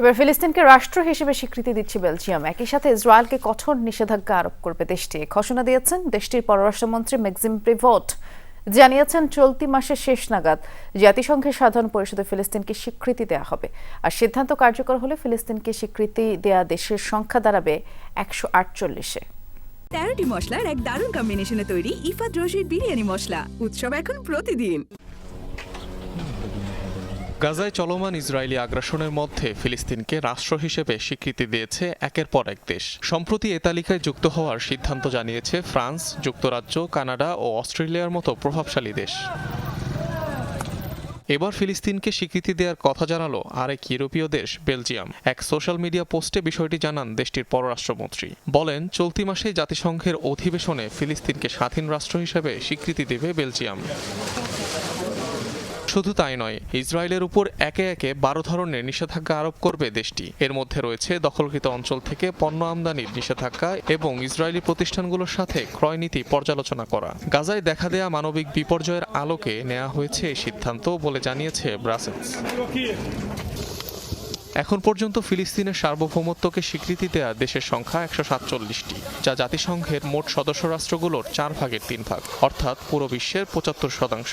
এবার ফিলিস্তিনকে রাষ্ট্র হিসেবে স্বীকৃতি দিচ্ছে বেলজিয়াম। একই সাথে ইসরায়েলকে কঠোর নিষেধাজ্ঞা আরোপ করবে দেশটি। ঘোষণা দিয়েছেন দেশটির পররাষ্ট্রমন্ত্রী মেক্সিম প্রিভোট। জানিয়েছেন, চলতি মাসের শেষ নাগাদ জাতিসংঘের সাধারণ পরিষদে ফিলিস্তিনকে স্বীকৃতি দেওয়া হবে। আর সিদ্ধান্ত কার্যকর হলে ফিলিস্তিনকে স্বীকৃতি দেয়া দেশের সংখ্যা দাঁড়াবে একশো আটচল্লিশে। তেরোটি মশলার এক দারুণ কম্বিনেশনে তৈরি ইফাত রশিদ বিরিয়ানি মশলা। উৎসব এখন প্রতিদিন। গাজায় চলমান ইসরায়েলি আগ্রাসনের মধ্যে ফিলিস্তিনকে রাষ্ট্র হিসেবে স্বীকৃতি দিয়েছে একের পর এক দেশ। সম্প্রতি এ তালিকায় যুক্ত হওয়ার সিদ্ধান্ত জানিয়েছে ফ্রান্স, যুক্তরাজ্য, কানাডা ও অস্ট্রেলিয়ার মতো প্রভাবশালী দেশ। এবার ফিলিস্তিনকে স্বীকৃতি দেওয়ার কথা জানালো আরেক ইউরোপীয় দেশ, বেলজিয়াম। এক সোশ্যাল মিডিয়া পোস্টে বিষয়টি জানান দেশটির পররাষ্ট্রমন্ত্রী। বলেন, চলতি মাসে জাতিসংঘের অধিবেশনে ফিলিস্তিনকে স্বাধীন রাষ্ট্র হিসেবে স্বীকৃতি দেবে বেলজিয়াম। শুধু তাই নয়, ইসরায়েলের উপর একে একে বারো ধরনের নিষেধাজ্ঞা আরোপ করবে দেশটি। এর মধ্যে রয়েছে দখলকৃত অঞ্চল থেকে পণ্য আমদানির নিষেধাজ্ঞা এবং ইসরায়েলি প্রতিষ্ঠানগুলোর সাথে ক্রয় নীতি পর্যালোচনা করা। গাজায় দেখা দেয়া মানবিক বিপর্যয়ের আলোকে নেওয়া হয়েছে এই সিদ্ধান্ত বলে জানিয়েছে ব্রাসেলস। এখন পর্যন্ত ফিলিস্তিনের সার্বভৌমত্বকে স্বীকৃতি দেয়া দেশের সংখ্যা একশো সাতচল্লিশটি, যা জাতিসংঘের মোট সদস্য রাষ্ট্রগুলোর চার ভাগের তিন ভাগ, অর্থাৎ পুরো বিশ্বের পঁচাত্তর শতাংশ।